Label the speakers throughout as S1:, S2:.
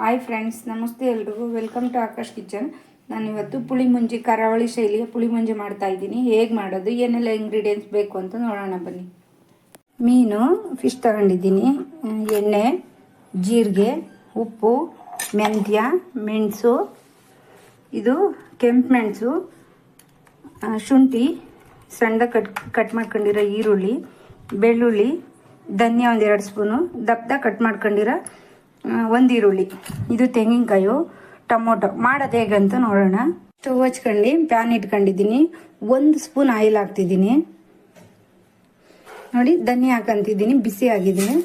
S1: Hi friends ನಮಸ್ತೆ ಎಲ್ರಿಗೂ. Welcome to Akash kitchen ನಾನು ಇವತ್ತು ಪುಳಿ ಮುಂಜಿ ಕರಾವಳಿ ಶೈಲಿಯ ಪುಳಿ ಮುಂಜಿ ಮಾಡ್ತಾ ಇದ್ದೀನಿ. ಹೇಗೆ ಮಾಡೋದು, ಏನೆಲ್ಲ ಇಂಗ್ರೀಡಿಯೆಂಟ್ಸ್ ಬೇಕು ಅಂತ ನೋಡೋಣ ಬನ್ನಿ. ಮೀನು ಫಿಶ್ ತಗೊಂಡಿದ್ದೀನಿ. ಎಣ್ಣೆ, ಜೀರಿಗೆ, ಉಪ್ಪು, ಮೆಂತ್ಯ, ಮೆಣಸು, ಇದು ಕೆಂಪು ಮೆಣಸು ಶುಂಠಿ, ಸಣ್ಣ ಕಟ್ ಕಟ್ ಮಾಡ್ಕೊಂಡಿರೋ ಈರುಳ್ಳಿ, ಬೆಳ್ಳುಳ್ಳಿ, ಧನಿಯಾ ಒಂದು ಎರಡು ಸ್ಪೂನು ದಪ್ಪ ಕಟ್ ಮಾಡ್ಕೊಂಡಿರೋ ಒಂದು ಈರುಳ್ಳಿ ಇದು ತೆಂಗಿನಕಾಯಿ, ಟೊಮೊಟೊ. ಮಾಡೋದು ಹೇಗಂತ ನೋಡೋಣ. ಸ್ಟವ್ ಹಚ್ಕೊಂಡು ಪ್ಯಾನ್ ಇಟ್ಕೊಂಡಿದ್ದೀನಿ. ಒಂದು ಸ್ಪೂನ್ ಆಯಿಲ್ ಹಾಕ್ತಿದ್ದೀನಿ. ನೋಡಿ, ಧನಿಯಾ ಹಾಕಂತಿದ್ದೀನಿ, ಬಿಸಿ ಆಗಿದ್ದೀನಿ.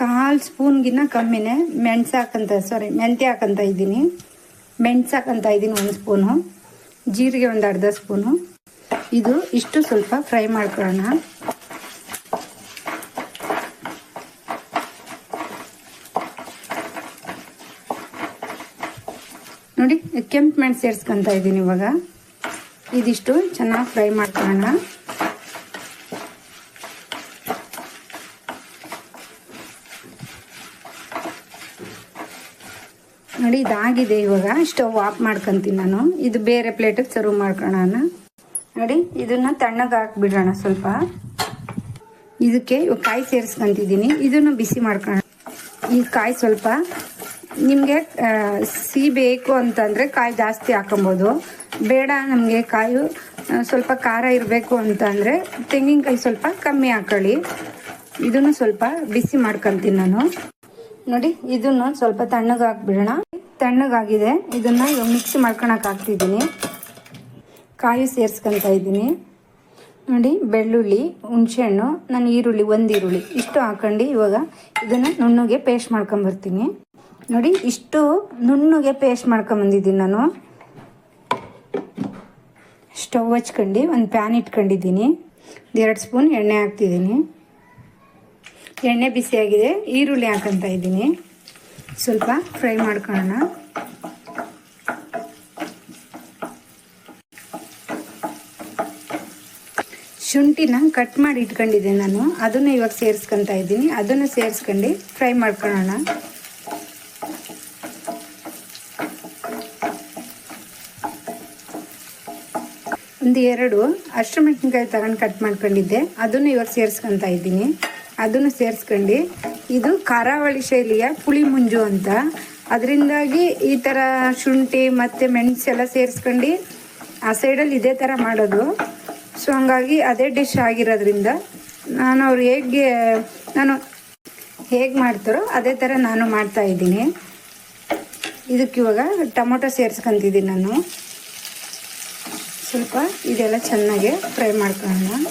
S1: ಕಾಲು ಸ್ಪೂನ್ಗಿನ್ನ ಕಮ್ಮಿನೇ. ಮೆಣಸು ಹಾಕಂತ ಸಾರಿ ಮೆಂತ್ಯ ಹಾಕಂತ ಇದ್ದೀನಿ. ಮೆಣಸು ಹಾಕಂತ ಇದ್ದೀನಿ ಒಂದು ಸ್ಪೂನು ಜೀರಿಗೆ ಒಂದು ಅರ್ಧ ಸ್ಪೂನು ಇದು ಇಷ್ಟು ಸ್ವಲ್ಪ ಫ್ರೈ ಮಾಡ್ಕೊಳ್ಳೋಣ. ನೋಡಿ, ಕೆಂಪು ಮೆಣಸು ಸೇರಿಸ್ಕೊಂತ ಇದ್ದೀನಿ ಇವಾಗ. ಇದಿಷ್ಟು ಚೆನ್ನಾಗಿ ಫ್ರೈ ಮಾಡ್ಕೊಳ್ಳೋಣ. ನೋಡಿ, ಇದಾಗಿದೆ ಇವಾಗ. ಸ್ಟವ್ ಆಫ್ ಮಾಡ್ಕೊಂತೀನಿ ನಾನು. ಇದು ಬೇರೆ ಪ್ಲೇಟಿಗೆ ಸರ್ವ್ ಮಾಡ್ಕೊಳ್ಳೋಣ ನೋಡಿ, ಇದನ್ನ ತಣ್ಣಗೆ ಹಾಕ್ಬಿಡೋಣ ಸ್ವಲ್ಪ. ಇದಕ್ಕೆ ಕಾಯಿ ಸೇರಿಸ್ಕೊಂತಿದ್ದೀನಿ. ಇದನ್ನು ಬಿಸಿ ಮಾಡ್ಕೊಳ್ಳೋಣ. ಈ ಕಾಯಿ ಸ್ವಲ್ಪ ನಿಮಗೆ ಸಿಹಿ ಬೇಕು ಅಂತಂದರೆ ಕಾಯಿ ಜಾಸ್ತಿ ಹಾಕೊಬೋದು. ಬೇಡ ನಮಗೆ ಕಾಯಿ ಸ್ವಲ್ಪ ಖಾರ ಇರಬೇಕು ಅಂತಂದರೆ ತೆಂಗಿನಕಾಯಿ ಸ್ವಲ್ಪ ಕಮ್ಮಿ ಹಾಕೊಳ್ಳಿ. ಇದನ್ನು ಸ್ವಲ್ಪ ಬಿಸಿ ಮಾಡ್ಕೊತೀನಿ ನಾನು. ನೋಡಿ, ಇದನ್ನು ಸ್ವಲ್ಪ ತಣ್ಣಗೆ ಹಾಕ್ಬಿಡೋಣ. ತಣ್ಣಗಾಗಿದೆ. ಇದನ್ನ ಇವಾಗ ಮಿಕ್ಸ್ ಮಾಡ್ಕೊಳಕ್ ಹಾಕ್ತಿದ್ದೀನಿ. ಕಾಯಿ ಸೇರಿಸ್ಕೊಂತ ಇದ್ದೀನಿ. ನೋಡಿ, ಬೆಳ್ಳುಳ್ಳಿ, ಹುಣಸೆಹಣ್ಣು, ನಾನು ಈರುಳ್ಳಿ, ಒಂದು ಈರುಳ್ಳಿ ಇಷ್ಟು ಹಾಕೊಂಡು ಇವಾಗ ಇದನ್ನು ನುಣ್ಣಗೆ ಪೇಸ್ಟ್ ಮಾಡ್ಕೊಂಬರ್ತೀನಿ. ನೋಡಿ, ಇಷ್ಟು ನುಣ್ಣಗೆ ಪೇಸ್ಟ್ ಮಾಡ್ಕೊಂಬಂದಿದ್ದೀನಿ ನಾನು. ಸ್ಟವ್ ಹಚ್ಕೊಂಡು ಒಂದು ಪ್ಯಾನ್ ಇಟ್ಕೊಂಡಿದ್ದೀನಿ. ಎರಡು ಸ್ಪೂನ್ ಎಣ್ಣೆ ಹಾಕ್ತಿದ್ದೀನಿ. ಎಣ್ಣೆ ಬಿಸಿಯಾಗಿದೆ, ಈರುಳ್ಳಿ ಹಾಕಂತ ಇದ್ದೀನಿ. ಸ್ವಲ್ಪ ಫ್ರೈ ಮಾಡ್ಕೊಳ್ಳೋಣ. ಶುಂಠಿನ ಕಟ್ ಮಾಡಿ ಇಟ್ಕೊಂಡಿದ್ದೆ ನಾನು. ಅದನ್ನು ಇವಾಗ ಸೇರಿಸ್ಕೊಂತ ಇದ್ದೀನಿ. ಅದನ್ನು ಸೇರಿಸ್ಕೊಂಡು ಫ್ರೈ ಮಾಡ್ಕೊಳ್ಳೋಣ. ಒಂದು ಎರಡು ಹಸಿಮೆಣಸಿನ್ಕಾಯಿ ತಗೊಂಡು ಕಟ್ ಮಾಡ್ಕೊಂಡಿದ್ದೆ. ಅದನ್ನು ಇವಾಗ ಸೇರಿಸ್ಕೊತ ಇದ್ದೀನಿ. ಅದನ್ನು ಸೇರಿಸ್ಕೊಂಡು ಇದು ಕರಾವಳಿ ಶೈಲಿಯ ಪುಳಿ ಮುಂಜು ಅಂತ. ಅದರಿಂದಾಗಿ ಈ ಥರ ಶುಂಠಿ ಮತ್ತು ಮೆಣಸೆಲ್ಲ ಸೇರಿಸ್ಕೊಂಡು ಆ ಸೈಡಲ್ಲಿ ಇದೇ ಥರ ಮಾಡೋದು. ಸೊ ಹಂಗಾಗಿ ಅದೇ ಡಿಶ್ ಆಗಿರೋದ್ರಿಂದ ನಾನು ಅವ್ರು ಹೇಗೆ ನಾನು ಹೇಗೆ ಮಾಡ್ತಾರೋ ಅದೇ ಥರ ನಾನು ಮಾಡ್ತಾ ಇದ್ದೀನಿ. ಇದಕ್ಕೆ ಇವಾಗ ಟೊಮೊಟೊ ಸೇರಿಸ್ಕೊಂತಿದ್ದೀನಿ ನಾನು. ಸ್ವಲ್ಪ ಇದೆಲ್ಲ ಚೆನ್ನಾಗಿ ಫ್ರೈ ಮಾಡ್ಕೊಳ್ಳೋಣ.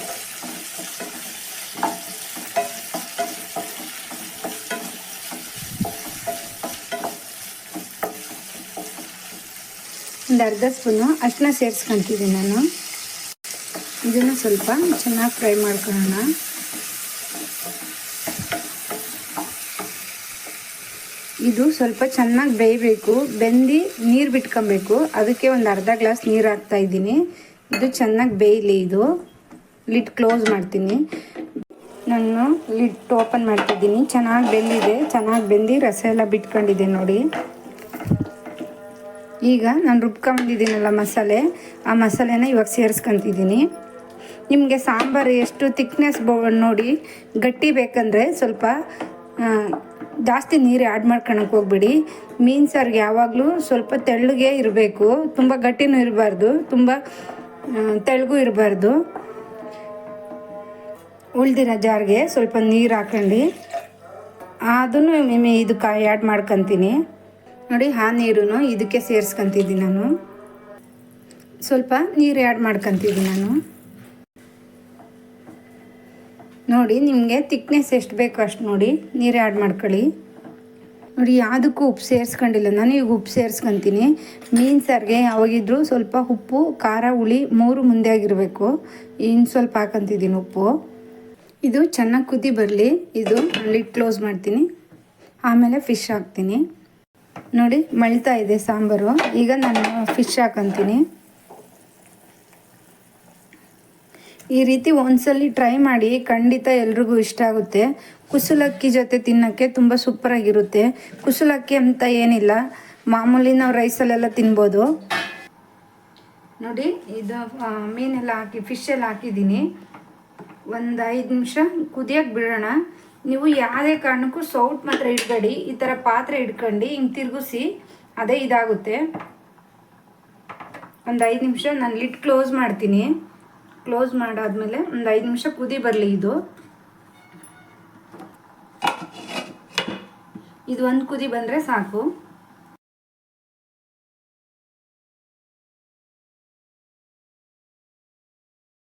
S1: ಒಂದು ಅರ್ಧ ಸ್ಪೂನು ಅಷ್ಟನ್ನ ಸೇರಿಸ್ಕೊಂತಿದ್ದೀನಿ ನಾನು. ಇದನ್ನು ಸ್ವಲ್ಪ ಚೆನ್ನಾಗಿ ಫ್ರೈ ಮಾಡ್ಕೊಳ್ಳೋಣ. ಇದು ಸ್ವಲ್ಪ ಚೆನ್ನಾಗಿ ಬೇಯಬೇಕು. ಬೆಂದು ನೀರು ಬಿಟ್ಕೊಬೇಕು. ಅದಕ್ಕೆ ಒಂದು ಅರ್ಧ ಗ್ಲಾಸ್ ನೀರು ಹಾಕ್ತಾ ಇದ್ದೀನಿ. ಇದು ಚೆನ್ನಾಗಿ ಬೇಯಲಿ ಇದು. ಲಿಡ್ ಕ್ಲೋಸ್ ಮಾಡ್ತೀನಿ. ನಾನು ಲಿಡ್ ಓಪನ್ ಮಾಡ್ತಿದ್ದೀನಿ ಚೆನ್ನಾಗಿ ಬೆಂದಿದೆ. ಚೆನ್ನಾಗಿ ಬೆಂದು ರಸ ಎಲ್ಲ ಬಿಟ್ಕೊಂಡಿದೆ ನೋಡಿ. ಈಗ ನಾನು ರುಬ್ಕೊಂಡಿದ್ದೀನಲ್ಲ ಮಸಾಲೆ. ಆ ಮಸಾಲೆನ ಇವಾಗ ಸೇರಿಸ್ಕೊತಿದ್ದೀನಿ. ನಿಮಗೆ ಸಾಂಬಾರು ಎಷ್ಟು ತಿಕ್ನೆಸ್ ಬೋ ನೋಡಿ ಗಟ್ಟಿ ಬೇಕಂದರೆ ಸ್ವಲ್ಪ ಜಾಸ್ತಿ ನೀರು ಆ್ಯಡ್ ಮಾಡ್ಕೊಳಕ್ಕೆ ಹೋಗ್ಬಿಡಿ. ಮೀನು ಸಾರಿಗೆ ಯಾವಾಗಲೂ ಸ್ವಲ್ಪ ತೆಳ್ಳಗೆ ಇರಬೇಕು. ತುಂಬ ಗಟ್ಟಿನೂ ಇರಬಾರ್ದು. ತುಂಬ ತೆಳ್ಳಗೂ ಇರಬಾರ್ದು. ಉಳ್ದಿರೋ ಜಾರ್ಗೆ ಸ್ವಲ್ಪ ನೀರು ಹಾಕೊಂಡು ಅದನ್ನು ಇದು ಇದಕ್ಕೆ ಆ್ಯಡ್ ಮಾಡ್ಕೊತೀನಿ. ನೋಡಿ, ಆ ನೀರು ಇದಕ್ಕೆ ಸೇರಿಸ್ಕೊಂತಿದ್ದೀನಿ ನಾನು. ಸ್ವಲ್ಪ ನೀರು ಆ್ಯಡ್ ಮಾಡ್ಕೊತಿದ್ದೀನಿ ನಾನು. ನೋಡಿ, ನಿಮಗೆ ತಿಕ್ನೆಸ್ ಎಷ್ಟು ಬೇಕು ಅಷ್ಟು ನೋಡಿ, ನೀರು ಆ್ಯಡ್ ಮಾಡ್ಕೊಳ್ಳಿ. ನೋಡಿ, ಯಾವುದಕ್ಕೂ ಉಪ್ಪು ಸೇರಿಸ್ಕೊಂಡಿಲ್ಲ. ನಾನು ಈಗ ಉಪ್ಪು ಸೇರಿಸ್ಕೊತೀನಿ. ಮೀನು ಸಾರಿಗೆ ಯಾವಾಗಿದ್ರೂ ಸ್ವಲ್ಪ ಉಪ್ಪು, ಖಾರ, ಹುಳಿ ಮೂರು ಮುಂದೆ ಆಗಿರಬೇಕು. ಇನ್ನು ಸ್ವಲ್ಪ ಹಾಕೊಂತಿದ್ದೀನಿ ಉಪ್ಪು. ಇದು ಚೆನ್ನಾಗಿ ಕುದಿ ಬರಲಿ. ಇದು ಲಿಡ್ ಕ್ಲೋಸ್ ಮಾಡ್ತೀನಿ. ಆಮೇಲೆ ಫಿಶ್ ಹಾಕ್ತೀನಿ. ನೋಡಿ, ಮಳ್ತಾ ಇದೆ ಸಾಂಬಾರು. ಈಗ ನಾನು ಫಿಶ್ ಹಾಕೊಂತೀನಿ. ಈ ರೀತಿ ಒಂದ್ಸಲಿ ಟ್ರೈ ಮಾಡಿ ಖಂಡಿತ ಎಲ್ರಿಗೂ ಇಷ್ಟ ಆಗುತ್ತೆ. ಕುಸುಲಕ್ಕಿ ಜೊತೆ ತಿನ್ನೋಕ್ಕೆ ತುಂಬ ಸೂಪರಾಗಿರುತ್ತೆ ಕುಸುಲಕ್ಕಿ ಅಂತ ಏನಿಲ್ಲ, ಮಾಮೂಲಿ ನಾವು ರೈಸಲ್ಲೆಲ್ಲ ತಿನ್ಬೋದು. ನೋಡಿ, ಇದು ಮೀನೆಲ್ಲ ಹಾಕಿ ಫಿಶ್ ಎಲ್ಲ ಹಾಕಿದ್ದೀನಿ. ಒಂದು ಐದು ನಿಮಿಷ ಕುದಿಯಕ್ಕೆ ಬಿಡೋಣ. ನೀವು ಯಾವುದೇ ಕಾರಣಕ್ಕೂ ಸೌಟ್ ಮಾತ್ರ ಇಡ್ಬೇಡಿ, ಈ ಥರ ಪಾತ್ರೆ ಇಟ್ಕೊಂಡು ಹಿಂಗೆ ತಿರುಗಿಸಿ ಅದೇ ಇದಾಗುತ್ತೆ. ಒಂದು ಐದು ನಿಮಿಷ ನಾನು ಲಿಟ್ ಕ್ಲೋಸ್ ಮಾಡ್ತೀನಿ. ಕ್ಲೋಸ್ ಮಾಡಾದ್ಮೇಲೆ ಒಂದು ಐದು ನಿಮಿಷ ಕುದಿ ಬರಲಿ ಇದು. ಇದು ಒಂದು ಕುದಿ ಬಂದರೆ ಸಾಕು.